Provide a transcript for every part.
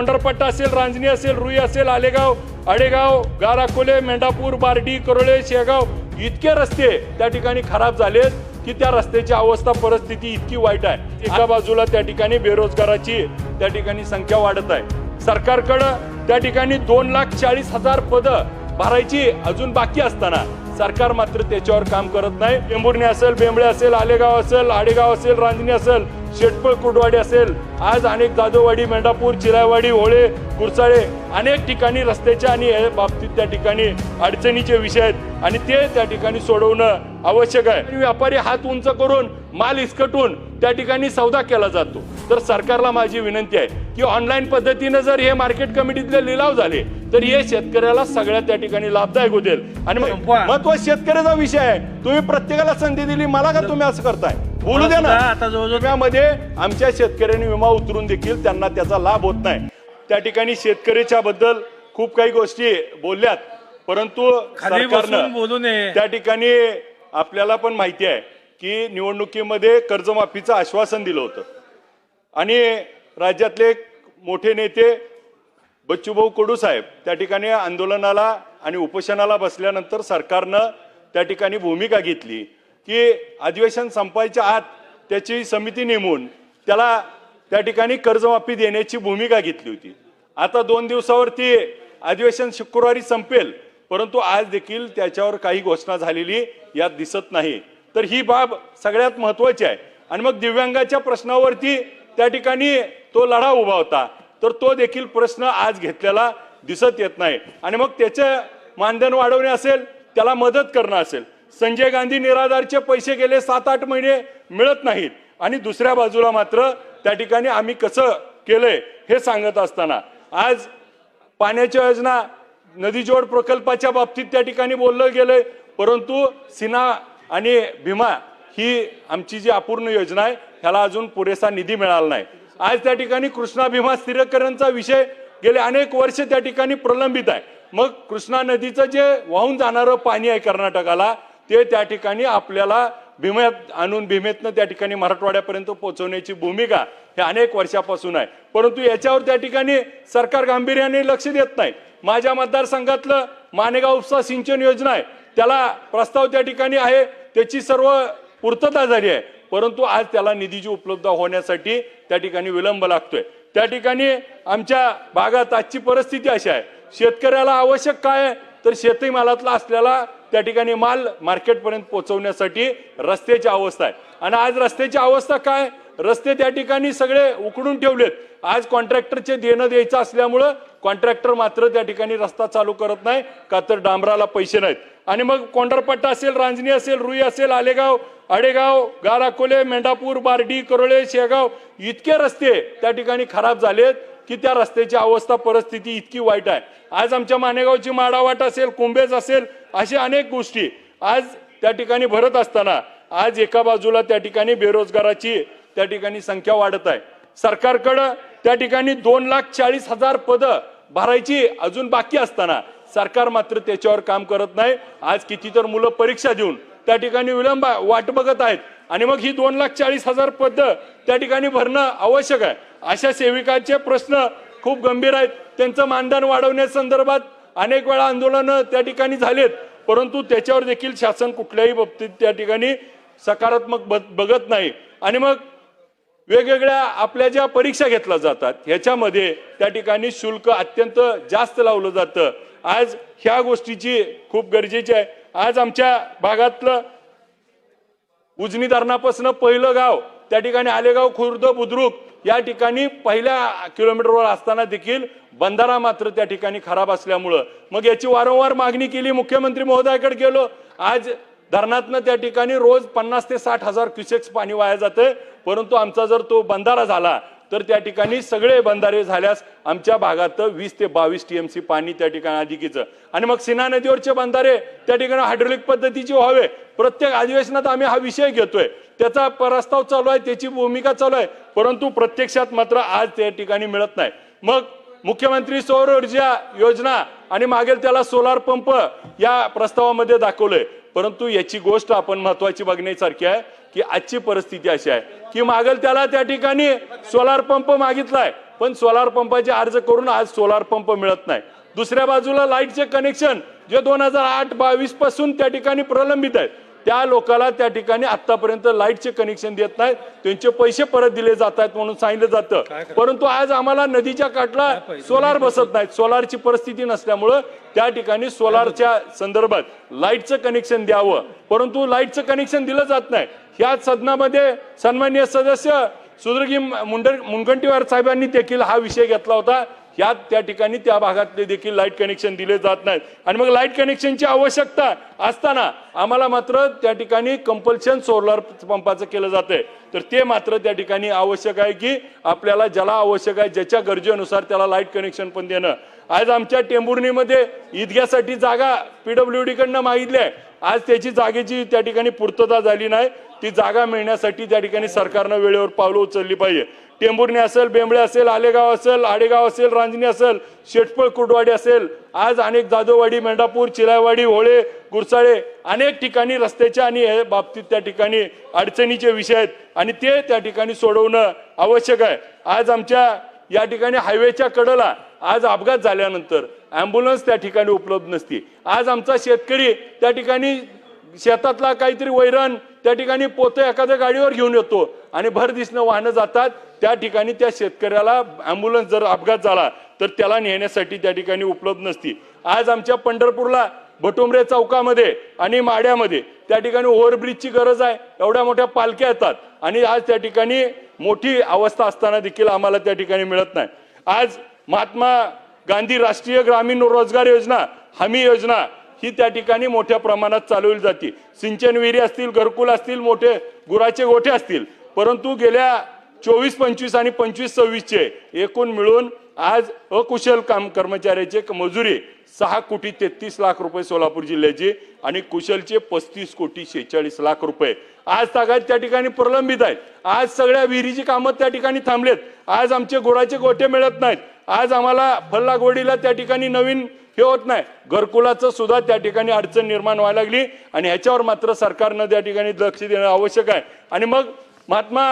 पंढरपट्टा असेल रांजणी असेल रुई असेल आलेगाव आडेगाव गाराकोले मेंढापूर बारडी करोळे शेगाव इतके रस्ते त्या ठिकाणी खराब झालेत की त्या रस्त्याची अवस्था परिस्थिती इतकी वाईट आहे. एका बाजूला त्या ठिकाणी बेरोजगाराची त्या ठिकाणी संख्या वाढत आहे. सरकारकडं त्या ठिकाणी दोन लाख चाळीस हजार पदं भरायची अजून बाकी असताना सरकार मात्र त्याच्यावर काम करत नाही. टेंभुर्णी असेल बेंबळे असेल आलेगाव असेल आडेगाव असेल रांजणी असेल शेटपळ कुडवाडी असेल. आज अनेक जाधववाडी मेंढापूर चिरायवाडी होळे कुरसाळे अनेक ठिकाणी रस्त्याच्या आणि या बाबतीत त्या ठिकाणी अडचणीचे विषय आहेत. आणि ते त्या ठिकाणी सोडवणं आवश्यक आहे. व्यापारी हात उंच करून माल इसकटून त्या ठिकाणी सौदा केला जातो. तर सरकारला माझी विनंती आहे की ऑनलाईन पद्धतीने जर हे मार्केट कमिटीतले लिलाव झाले तर हे शेतकऱ्याला सगळ्यात त्या ठिकाणी लाभदायक होतील. आणि. महत्त्वाचा शेतकऱ्याचा विषय आहे. तुम्ही प्रत्येकाला संधी दिली मला का तुम्ही असं करताय? बोलू द्या ना. आता आमच्या शेतकऱ्यांनी विमा उतरून देखील त्यांना त्याचा लाभ होत नाही. त्या ठिकाणी शेतकऱ्याच्या बद्दल खूप काही गोष्टी बोलल्यात. परंतु बोलू नये. त्या ठिकाणी आपल्याला पण माहिती आहे की निवडणुकीमध्ये कर्जमाफीचं आश्वासन दिलं होतं. आणि राज्यातले मोठे नेते बच्चूभाऊ कडू साहेब त्या ठिकाणी आंदोलनाला आणि उपोषणाला बसल्यानंतर सरकारनं त्या ठिकाणी भूमिका घेतली. की अधिवेशन संपायच्या आत त्याची समिती नेमून त्याला त्या ठिकाणी कर्जमाफी देण्याची भूमिका घेतली होती. आता दोन दिवसावरती अधिवेशन शुक्रवारी संपेल परंतु आज देखील त्याच्यावर काही घोषणा झालेली यात दिसत नाही. तर ही बाब सगळ्यात महत्वाची आहे. आणि मग दिव्यांगाच्या प्रश्नावरती त्या ठिकाणी तो लढा उभा होता. तर तो देखील प्रश्न आज घेतलेला दिसत येत नाही. आणि मग त्याचं मानधन वाढवणे असेल त्याला मदत करणं असेल. संजय गांधी निराधारचे पैसे गेले सात आठ महिने मिळत नाहीत. आणि दुसऱ्या बाजूला मात्र त्या ठिकाणी आम्ही कसं केलंय हे सांगत असताना. आज पाण्याच्या योजना नदीजोड प्रकल्पाच्या बाबतीत त्या ठिकाणी बोललं गेलंय. परंतु सिना आणि भीमा ही आमची जी अपूर्ण योजना आहे ह्याला अजून पुरेसा निधी मिळाला नाही. आज त्या ठिकाणी कृष्णा भीमा स्थिरीकरणचा विषय गेले अनेक वर्ष त्या ठिकाणी प्रलंबित आहे. मग कृष्णा नदीचं जे वाहून जाणारं पाणी आहे कर्नाटकाला ते त्या ठिकाणी आपल्याला भीमेत आणून भीमेतनं त्या ठिकाणी मराठवाड्यापर्यंत पोहोचवण्याची भूमिका हे अनेक वर्षापासून आहे. परंतु याच्यावर त्या ठिकाणी सरकार गांभीर्याने लक्ष देत नाही. माझ्या मतदारसंघातलं मानेगाव उपसा सिंचन योजना आहे. त्याला प्रस्ताव त्या ठिकाणी आहे. त्याची सर्व पूर्तता झाली आहे. परंतु आज त्याला निधीची उपलब्ध होण्यासाठी त्या ठिकाणी विलंब लागतोय. त्या ठिकाणी आमच्या भागात आजची परिस्थिती अशी आहे. शेतकऱ्याला आवश्यक काय तर शेतीमालातला असलेला त्या ठिकाणी माल मार्केटपर्यंत पोहोचवण्यासाठी रस्त्याची अवस्था आहे. आणि आज रस्त्याची अवस्था काय? रस्ते त्या ठिकाणी सगळे उकडून ठेवलेत. आज कॉन्ट्रॅक्टरचे देणं द्यायचं असल्यामुळं कॉन्ट्रॅक्टर मात्र त्या ठिकाणी रस्ता चालू करत नाही का तर डांबराला पैसे नाहीत. आणि मग कोंढरपट्टा असेल रांजणी असेल रुई असेल आलेगाव आडेगाव गाराकोले मेंढापूर बार्डी करोळे शेगाव इतके रस्ते त्या ठिकाणी खराब झालेत की त्या रस्त्याची अवस्था परिस्थिती इतकी वाईट आहे. आज आमच्या मानेगावची माडावाट असेल कुंभेज असेल अशा अनेक गोष्टी आज त्या ठिकाणी भरत असताना आज एका बाजूला त्या ठिकाणी बेरोजगाराची त्या ठिकाणी संख्या वाढत आहे. सरकारकडं त्या ठिकाणी दोन लाख चाळीस हजार पदं भरायची अजून बाकी असताना सरकार मात्र त्याच्यावर काम करत नाही. आज किती तर मुलं परीक्षा देऊन त्या ठिकाणी विलंब वाट बघत आहेत. आणि मग ही दोन लाख चाळीस हजार पद त्या ठिकाणी भरणं आवश्यक आहे. अशा सेविकांचे प्रश्न खूप गंभीर आहेत. त्यांचं मानधन वाढवण्यासंदर्भात अनेक वेळा आंदोलनं त्या ठिकाणी झालेत. परंतु त्याच्यावर देखील शासन कुठल्याही बाबतीत त्या ठिकाणी सकारात्मक बघत नाही. आणि मग वेगवेगळ्या आपल्या ज्या परीक्षा घेतल्या जातात ह्याच्यामध्ये त्या ठिकाणी शुल्क अत्यंत जास्त लावलं जातं. आज ह्या गोष्टीची खूप गरजेची आहे. आज आमच्या भागातलं उजनी धरणापासून पहिलं गाव त्या ठिकाणी आलेगाव खुर्द बुद्रुक या ठिकाणी पहिल्या किलोमीटरवर असताना देखील बंधारा मात्र त्या ठिकाणी खराब असल्यामुळं. मग याची वारंवार मागणी केली मुख्यमंत्री महोदयाकडे गेलो. आज धरणातनं त्या ठिकाणी रोज पन्नास ते साठ हजार क्युसेक्स पाणी वाया जातं परंतु आमचा जर तो बंधारा झाला तर त्या ठिकाणी सगळे बंधारे झाल्यास आमच्या भागात वीस ते बावीस टीएमसी पाणी त्या ठिकाणी अधिकीचं. आणि मग सिना नदीवरचे बंधारे त्या ठिकाणी हायड्रोलिक पद्धतीचे व्हावे. प्रत्येक अधिवेशनात आम्ही हा विषय घेतोय. त्याचा प्रस्ताव चालू आहे त्याची भूमिका चालू आहे. परंतु प्रत्यक्षात मात्र आज त्या ठिकाणी मिळत नाही. मग मुख्यमंत्री सौर ऊर्जा योजना आणि मागेल त्याला सोलार पंप या प्रस्तावामध्ये दाखवलंय. परंतु याची गोष्ट आपण महत्वाची बघण्यासारखी आहे की आजची परिस्थिती अशी आहे की मागेल त्याला त्या ठिकाणी सोलार पंप मागितलाय. पण सोलार पंपाचे अर्ज करून आज सोलार पंप मिळत नाही. दुसऱ्या बाजूला लाईटचे कनेक्शन जे दोन हजार आठ बावीसपासून त्या ठिकाणी प्रलंबित आहेत त्या लोकाला त्या ठिकाणी आतापर्यंत लाईटचे कनेक्शन देत नाहीत. त्यांचे पैसे परत दिले जात आहेत म्हणून सांगितलं जातं. परंतु आज आम्हाला नदीच्या काठला सोलार बसत नाहीत. सोलारची परिस्थिती नसल्यामुळं त्या ठिकाणी सोलारच्या संदर्भात लाईटचं कनेक्शन द्यावं. परंतु लाईटचं कनेक्शन दिलं जात नाही. ह्या सदनामध्ये सन्मान्य सदस्य सुदर्गी मुंडर मुनगंटीवार साहेबांनी देखील हा विषय घेतला होता. ह्या त्या ठिकाणी त्या भागातले देखील लाइट कनेक्शन दिले जात नाहीत. आणि मग लाइट कनेक्शनची आवश्यकता असताना आम्हाला मात्र त्या ठिकाणी कंपल्शन सोलर पंपाचं केलं जातंय. तर ते मात्र त्या ठिकाणी आवश्यक आहे की आपल्याला ज्याला आवश्यक आहे ज्याच्या गरजेनुसार त्याला लाइट कनेक्शन पण देणं. आज आमच्या टेंभुर्णीमध्ये ईदग्यासाठी जागा पीडब्ल्यू डी कडनं मागितली आहे. आज त्याची जागेची त्या ठिकाणी पूर्तता झाली नाही. ती जागा मिळण्यासाठी त्या ठिकाणी सरकारनं वेळेवर पावलं उचलली पाहिजे. टेंभुर्णी असेल बेंबळे असेल आलेगाव असेल आडेगाव असेल रांजणी असेल शेटफळ कुर्डवाडी असेल आज अनेक जाधववाडी मेंढापूर चिरायवाडी होळे गुरसाळे अनेक ठिकाणी रस्त्याच्या आणि हे बाबतीत त्या ठिकाणी अडचणीचे विषय आहेत आणि ते त्या ठिकाणी सोडवणं आवश्यक आहे. आज आमच्या या ठिकाणी हायवेच्या कडेला आज अपघात झाल्यानंतर ॲम्ब्युलन्स त्या ठिकाणी उपलब्ध नसते. आज आमचा शेतकरी त्या ठिकाणी शेतातला काहीतरी वैरण त्या ठिकाणी पोतं एखाद्या गाडीवर घेऊन येतो. आणि भर दिसणं वाहनं जातात. त्या ठिकाणी त्या शेतकऱ्याला ॲम्ब्युलन्स जर अपघात झाला तर त्याला नेण्यासाठी त्या ठिकाणी उपलब्ध नसती. आज आमच्या पंढरपूरला भटुंबरे चौकामध्ये आणि माड्यामध्ये त्या ठिकाणी ओव्हरब्रिजची गरज आहे. एवढ्या मोठ्या पालख्या येतात. आणि आज त्या ठिकाणी मोठी अवस्था असताना देखील आम्हाला त्या ठिकाणी मिळत नाही. आज महात्मा गांधी राष्ट्रीय ग्रामीण रोजगार योजना हमी योजना ही त्या ठिकाणी मोठ्या प्रमाणात चालवली जाते. सिंचन विहिरी असतील घरकुल असतील मोठे गुराचे गोठे असतील परंतु गेल्या चोवीस पंचवीस आणि पंचवीस सव्वीसचे एकूण मिळून आज अकुशल काम कर्मचाऱ्याचे मजुरी सहा कोटी तेहतीस लाख रुपये सोलापूर जिल्ह्याची आणि कुशलचे पस्तीस कोटी शेहेचाळीस लाख रुपये. आज तागायत त्या ठिकाणी प्रलंबित आहेत. आज सगळ्या विहिरीची कामं त्या ठिकाणी थांबलेत. आज आमचे गुराचे गोठे मिळत नाहीत. आज आम्हाला फल लागवडीला त्या ठिकाणी नवीन हे होत नाही. घरकुलाचं सुद्धा त्या ठिकाणी अडचण निर्माण व्हायला लागली आणि ह्याच्यावर मात्र सरकारनं त्या ठिकाणी लक्ष देणं आवश्यक आहे. आणि मग महात्मा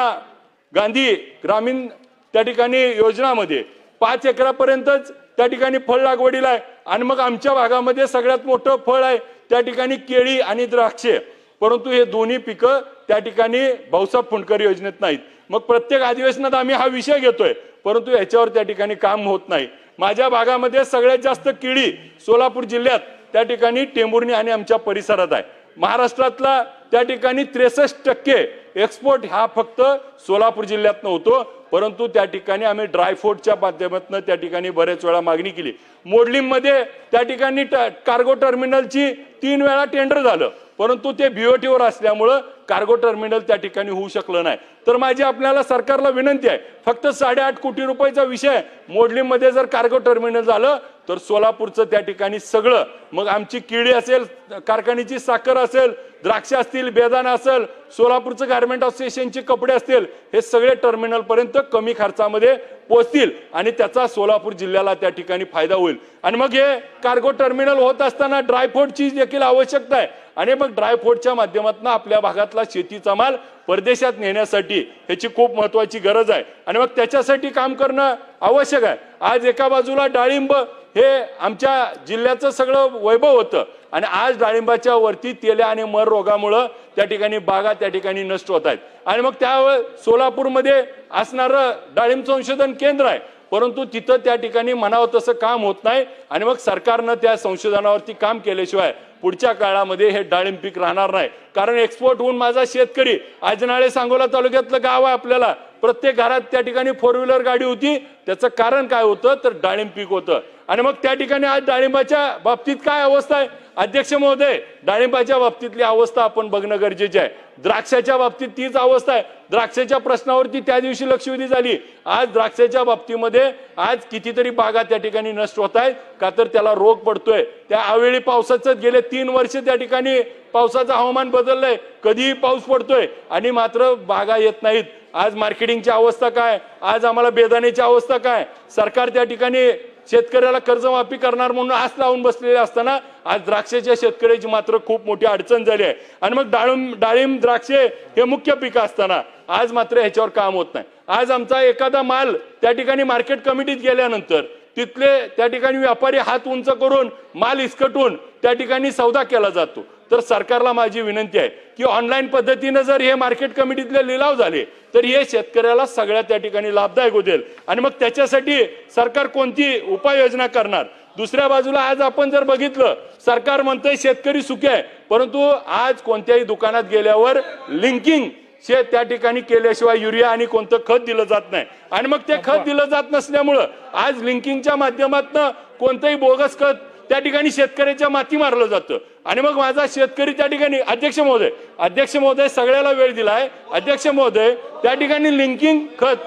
गांधी ग्रामीण त्या ठिकाणी योजनामध्ये पाच एकरापर्यंतच त्या ठिकाणी फळ लागवडीला आहे. आणि मग आमच्या भागामध्ये सगळ्यात मोठं फळ आहे त्या ठिकाणी केळी आणि द्राक्षे. परंतु हे दोन्ही पिकं त्या ठिकाणी भाऊसाहेब फुंडकर योजनेत नाहीत. मग प्रत्येक अधिवेशनात आम्ही हा विषय घेतोय. परंतु याच्यावर त्या ठिकाणी काम होत नाही. माझ्या भागामध्ये सगळ्यात जास्त किडी सोलापूर जिल्ह्यात त्या ठिकाणी टेंभुर्णी आणि आमच्या परिसरात आहे. महाराष्ट्रातला त्या ठिकाणी त्रेसष्ट टक्के एक्सपोर्ट हा फक्त सोलापूर जिल्ह्यातनं होतो. परंतु त्या ठिकाणी आम्ही ड्रायफ्रूटच्या माध्यमातून त्या ठिकाणी बरेच वेळा मागणी केली. मोडलिंगमध्ये त्या ठिकाणी ट- कार्गो टर्मिनलची तीन वेळा टेंडर झालं. परंतु ते बीओटीवर असल्यामुळं कार्गो टर्मिनल त्या ठिकाणी होऊ शकलं नाही. तर माझी आपल्याला सरकारला विनंती आहे फक्त साडेआठ कोटी रुपयाचा विषय मोडलीमध्ये जर कार्गो टर्मिनल झालं तर सोलापूरचं त्या ठिकाणी सगळं. मग आमची किडी असेल कारखान्याची साखर असेल द्राक्ष असतील बेदाणा असेल सोलापूरचं गार्मेंट असोसिएशनचे कपडे असतील हे सगळे टर्मिनलपर्यंत कमी खर्चामध्ये पोहोचतील आणि त्याचा सोलापूर जिल्ह्याला त्या ठिकाणी फायदा होईल. आणि मग हे कार्गो टर्मिनल होत असताना ड्रायफ्रूटची देखील आवश्यकता आहे. आणि मग ड्रायफ्रूटच्या माध्यमातून आपल्या भागातला शेतीचा माल परदेशात नेण्यासाठी ह्याची खूप महत्वाची गरज आहे. आणि मग त्याच्यासाठी काम करणं आवश्यक आहे. आज एका बाजूला डाळिंब हे आमच्या जिल्ह्याचं सगळं वैभव होतं. आणि आज डाळिंबाच्या वरती तेल्या आणि मर रोगामुळं त्या ठिकाणी बागा त्या ठिकाणी नष्ट होत आहेत. आणि मग त्या सोलापूरमध्ये असणारं डाळिंब संशोधन केंद्र आहे. परंतु तिथं त्या ठिकाणी म्हणावं तसं काम होत नाही. आणि मग सरकारनं त्या संशोधनावरती काम केल्याशिवाय पुढच्या काळामध्ये हे डाळिंब पीक राहणार नाही. कारण एक्सपोर्ट होऊन माझा शेतकरी आजनाळे सांगोला तालुक्यातलं गाव आहे आपल्याला. प्रत्येक घरात त्या ठिकाणी फोर व्हीलर गाडी होती. त्याचं कारण काय होतं? तर डाळिंब पीक होतं. आणि मग त्या ठिकाणी आज डाळिंबाच्या बाबतीत काय अवस्था आहे? अध्यक्ष महोदय डाळिंबाच्या बाबतीतली अवस्था आपण बघणं गरजेचे आहे. द्राक्षाच्या बाबतीत तीच अवस्था आहे. द्राक्षाच्या प्रश्नावरती त्या दिवशी लक्षवेधी झाली. आज द्राक्षाच्या बाबतीमध्ये आज कितीतरी बागा त्या ठिकाणी नष्ट होत आहेत. का तर त्याला रोग पडतोय. त्या अवेळी पावसाचं गेले तीन वर्ष त्या ठिकाणी पावसाचं हवामान बदललंय. कधीही पाऊस पडतोय. आणि मात्र बागा येत नाहीत. आज मार्केटिंगची अवस्था काय? आज आम्हाला बेदाण्याची अवस्था काय? सरकार त्या ठिकाणी शेतकऱ्याला कर्जमाफी करणार म्हणून आस लावून बसलेले असताना आज द्राक्षाच्या शेतकऱ्याची मात्र खूप मोठी अडचण झाली आहे. आणि मग डाळिंब डाळिंब द्राक्षे हे मुख्य पिकं असताना आज मात्र ह्याच्यावर काम होत नाही. आज आमचा एखादा माल त्या ठिकाणी मार्केट कमिटीत गेल्यानंतर तिथले त्या ठिकाणी व्यापारी हात उंच करून माल इसकटून त्या ठिकाणी सौदा केला जातो. तर सरकारला माझी विनंती आहे की ऑनलाईन पद्धतीनं जर हे मार्केट कमिटीतले लिलाव झाले तर हे शेतकऱ्याला सगळ्या त्या ठिकाणी लाभदायक होतील. आणि मग त्याच्यासाठी सरकार कोणती उपाययोजना करणार? दुसऱ्या बाजूला आज आपण जर बघितलं सरकार म्हणतंय शेतकरी सुखी आहे परंतु आज कोणत्याही दुकानात गेल्यावर लिंकिंग शेत त्या ठिकाणी केल्याशिवाय युरिया आणि कोणतं खत दिलं जात नाही. आणि मग ते खत दिलं जात नसल्यामुळं आज लिंकिंगच्या माध्यमातून कोणतंही बोगस खत त्या ठिकाणी शेतकऱ्याच्या माती मारलं जातं. आणि मग माझा शेतकरी त्या ठिकाणी अध्यक्ष महोदय अध्यक्ष महोदय सगळ्याला वेळ दिलाय. अध्यक्ष महोदय त्या ठिकाणी लिंकिंग खत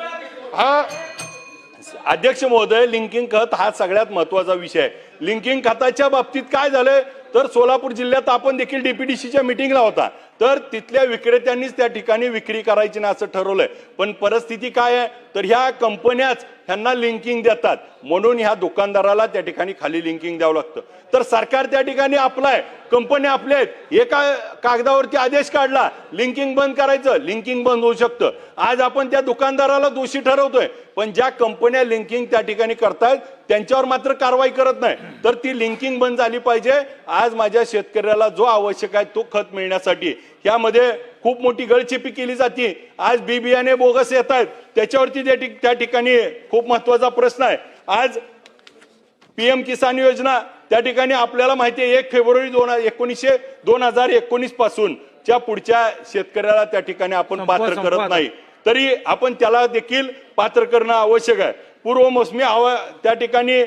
हा अध्यक्ष महोदय लिंकिंग खत हा सगळ्यात महत्त्वाचा विषय आहे. लिंकिंग खताच्या बाबतीत काय झालंय? तर सोलापूर जिल्ह्यात आपण देखील डीपीडीसीच्या मिटिंगला होता. तर तिथल्या विक्रेत्यांनीच त्या ठिकाणी विक्री करायची ना असं ठरवलंय. पण परिस्थिती काय आहे? तर ह्या कंपन्याच ह्यांना लिंकिंग देतात. म्हणून ह्या दुकानदाराला त्या ठिकाणी खाली लिंकिंग द्यावं लागतं. तर सरकार त्या ठिकाणी आपलाय. कंपन्या आपल्या आहेत. एका कागदावरती आदेश काढला. लिंकिंग बंद करायचं. लिंकिंग बंद होऊ शकतं. आज आपण त्या दुकानदाराला दोषी ठरवतोय. पण ज्या कंपन्या लिंकिंग त्या ठिकाणी करतायत त्यांच्यावर मात्र कारवाई करत नाही. तर ती लिंकिंग बंद झाली पाहिजे. आज माझ्या शेतकऱ्याला जो आवश्यक आहे तो खत मिळण्यासाठी. यामध्ये खूप मोठी गळचेपी केली जाते. आज बी बियाणे बोगस येत आहेत त्याच्यावरती त्या त्या ठिकाणी खूप महत्त्वाचा प्रश्न आहे. आज पीएम किसान योजना त्या ठिकाणी आपल्याला माहिती आहे एक फेब्रुवारी दोन एकोणीसशे दोन हजार एकोणीसपासून च्या पुढच्या शेतकऱ्याला त्या ठिकाणी आपण पात्र करत. नाही. तरी आपण त्याला देखील पात्र करणं आवश्यक आहे. पूर्व मोसमी हवा त्या ठिकाणी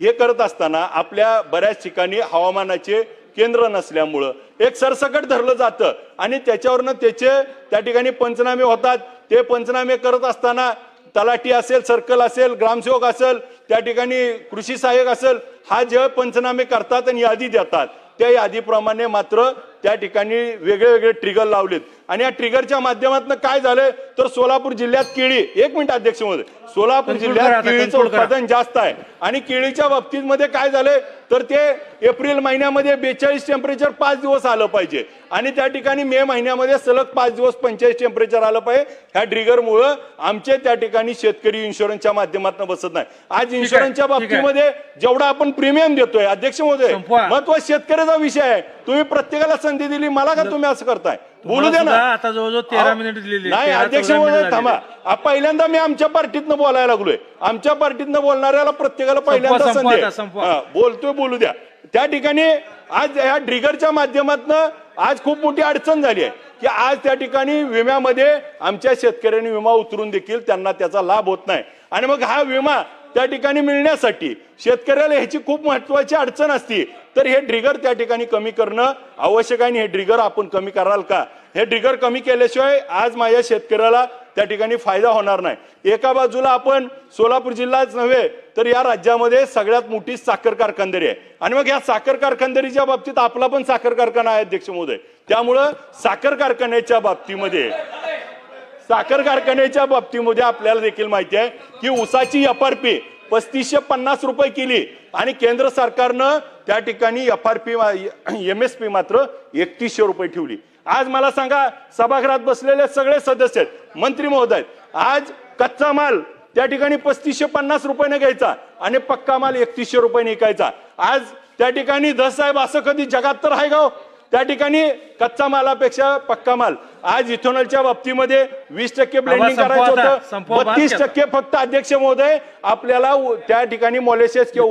हे करत असताना आपल्या बऱ्याच ठिकाणी हवामानाचे केंद्र नसल्यामुळं एक सरसकट धरलं जातं आणि त्याच्यावरनं त्याचे त्या ठिकाणी पंचनामे होतात. ते पंचनामे करत असताना तलाठी असेल सर्कल असेल ग्रामसेवक असेल त्या ठिकाणी कृषी सहाय्यक असेल हा जे पंचनामे करतात आणि यादी देतात. त्या यादीप्रमाणे मात्र त्या ठिकाणी वेगळे वेगळे ट्रिगर लावलेत. आणि या ट्रिगरच्या माध्यमातून काय झालंय? तर सोलापूर जिल्ह्यात केळी एक मिनिट अध्यक्ष महोदय. सोलापूर जिल्ह्यात केळीचं. उत्पादन जास्त आहे. आणि केळीच्या बाबतीत मध्ये काय झालंय? तर ते एप्रिल महिन्यामध्ये बेचाळीस टेम्परेचर पाच दिवस आलं पाहिजे. आणि त्या ठिकाणी मे महिन्यामध्ये सलग पाच दिवस पंचेचाळीस टेम्परेचर आलं पाहिजे. ह्या ट्रिगरमुळं आमचे त्या ठिकाणी शेतकरी इन्शुरन्सच्या माध्यमातून बसत नाही. आज इन्शुरन्सच्या. बाबतीमध्ये जेवढा आपण प्रीमियम देतोय अध्यक्ष महोदय. महत्त्व शेतकऱ्याचा विषय आहे. तुम्ही प्रत्येकाला संधी दिली मला का तुम्ही असं करताय? बोलू दे सुद्धा ना. आता जवळजवळ तेरा मिनिट दिलेली नाही अध्यक्ष महोदय थांबा. पहिल्यांदा मी आमच्या पार्टीतनं बोलायला लागलोय. आमच्या पार्टीतनं बोलणाऱ्याला प्रत्येकाला पहिल्यांदा संधी बोलतोय बोलू द्या. त्या ठिकाणी आज ह्या ट्रिगरच्या माध्यमातनं आज खूप मोठी अडचण झाली आहे की आज त्या ठिकाणी विम्यामध्ये आमच्या शेतकऱ्यांनी विमा उतरून देखील त्यांना त्याचा लाभ होत नाही. आणि मग हा विमा त्या ठिकाणी मिळण्यासाठी शेतकऱ्याला ह्याची खूप महत्वाची अडचण असती. तर हे ड्रिगर त्या ठिकाणी कमी करणं आवश्यक आहे आणि हे ड्रिगर आपण कमी कराल का? हे ड्रिगर कमी केल्याशिवाय आज माझ्या शेतकऱ्याला त्या ठिकाणी फायदा होणार नाही. एका बाजूला आपण सोलापूर जिल्हाच नव्हे तर या राज्यामध्ये सगळ्यात मोठी साखर कारखानदारी आहे. आणि मग या साखर कारखानदारीच्या बाबतीत आपला पण साखर कारखाना आहे अध्यक्ष महोदय. त्यामुळं साखर कारखान्याच्या बाबतीमध्ये साखर कारखान्याच्या बाबतीमध्ये आपल्याला देखील माहिती आहे की उसाची एफ आर पी पस्तीसशे पन्नास रुपये केली आणि केंद्र सरकारनं त्या ठिकाणी F R P M S P मात्र एकतीसशे रुपये ठेवली. आज मला सांगा सभागृहात बसलेले सगळे सदस्य आहेत मंत्री महोदय आहेत. आज कच्चा माल त्या ठिकाणी पस्तीसशे पन्नास रुपयाने घ्यायचा आणि पक्का माल एकतीसशे रुपयाने विकायचा. आज त्या ठिकाणी धस साहेब असं कधी जगात तर आहे गाव त्या ठिकाणी कच्चा मालापेक्षा पक्का माल आज इथेनॉलच्या बाबतीमध्ये वीस टक्के ब्लेंडिंग करायचं. होतं बत्तीस. टक्के फक्त अध्यक्ष महोदय आपल्याला त्या ठिकाणी मोलेसेस किंवा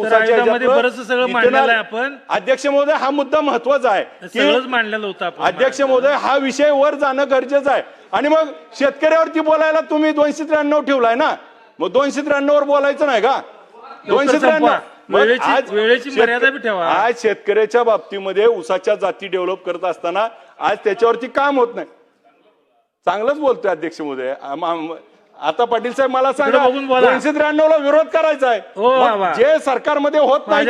आपण. अध्यक्ष महोदय हा मुद्दा महत्त्वाचा आहे की मांडलेलं होतं अध्यक्ष महोदय हा विषय वर जाणं गरजेचं आहे आणि मग शेतकऱ्यावरती बोलायला तुम्ही दोनशे त्र्याण्णव ठेवलाय ना मग दोनशे त्र्याण्णव वर बोलायचं नाही का दोनशे त्र्याण्णव. मग आज वेळेची मर्यादा बी ठेवा. आज शेतकऱ्याच्या बाबतीमध्ये ऊसाच्या जाती डेव्हलप करत असताना आज त्याच्यावरती काम होत नाही चांगलंच बोलतोय अध्यक्ष आम- आता पाटील साहेब मला सांगा. दोनशे त्र्याण्णव ला विरोध करायचा आहे हो. जे सरकारमध्ये होत नाही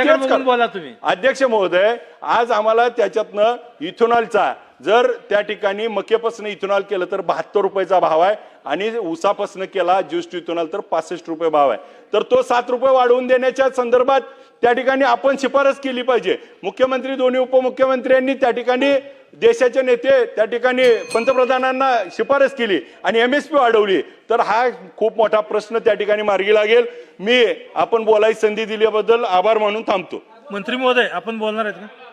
अध्यक्ष महोदय आज आम्हाला त्याच्यातनं इथेनॉलचा जर त्या ठिकाणी मकेपासून इथेनॉल केलं तर बहात्तर रुपयाचा भाव आहे आणि उसापासून केला ज्यूस टू इथेनॉल तर पासष्ट रुपये भाव आहे. तर तो सात रुपये वाढवून देण्याच्या संदर्भात त्या ठिकाणी आपण शिफारस केली पाहिजे. मुख्यमंत्री दोन्ही उपमुख्यमंत्र्यांनी त्या ठिकाणी देशाचे नेते त्या ठिकाणी पंतप्रधानांना शिफारस केली आणि एम एस पी वाढवली. तर हा खूप मोठा प्रश्न त्या ठिकाणी मार्गी लागेल. मी आपण बोलायची संधी दिल्याबद्दल आभार मानून थांबतो. मंत्री महोदय आपण बोलणार आहेत का?